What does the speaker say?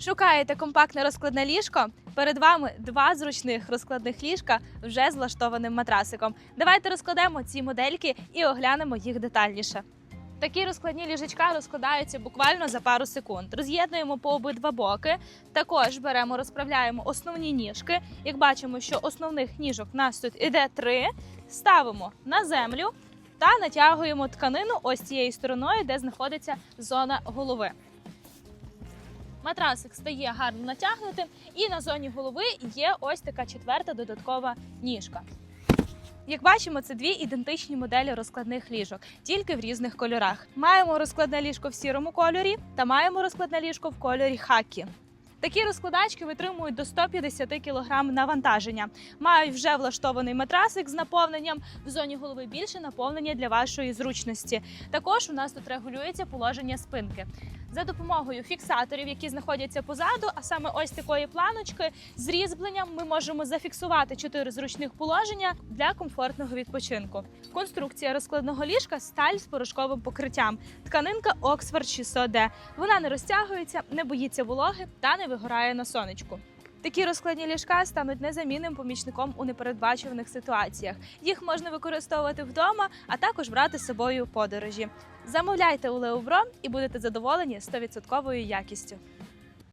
Шукаєте компактне розкладне ліжко? Перед вами два зручних розкладних ліжка вже з влаштованим матрасиком. Давайте розкладемо ці модельки і оглянемо їх детальніше. Такі розкладні ліжечка розкладаються буквально за пару секунд. Роз'єднуємо по обидва боки. Також беремо, розправляємо основні ніжки. Як бачимо, що основних ніжок в нас тут іде три. Ставимо на землю та натягуємо тканину ось цією стороною, де знаходиться зона голови. Матрасик стає гарно натягнутим, і на зоні голови є ось така четверта додаткова ніжка. Як бачимо, це дві ідентичні моделі розкладних ліжок, тільки в різних кольорах. Маємо розкладне ліжко в сірому кольорі та маємо розкладне ліжко в кольорі хакі. Такі розкладачки витримують до 150 кг навантаження. Мають вже влаштований матрасик з наповненням в зоні голови більше наповнення для вашої зручності. Також у нас тут регулюється положення спинки. За допомогою фіксаторів, які знаходяться позаду, а саме ось такої планочки з різьбленням, ми можемо зафіксувати чотири зручних положення для комфортного відпочинку. Конструкція розкладного ліжка сталь з порошковим покриттям. Тканинка Oxford 600D. Вона не розтягується, не боїться вологи та не вигорає на сонечку. Такі розкладні ліжка стануть незамінним помічником у непередбачуваних ситуаціях. Їх можна використовувати вдома, а також брати з собою у подорожі. Замовляйте у Леобро і будете задоволені 100% якістю.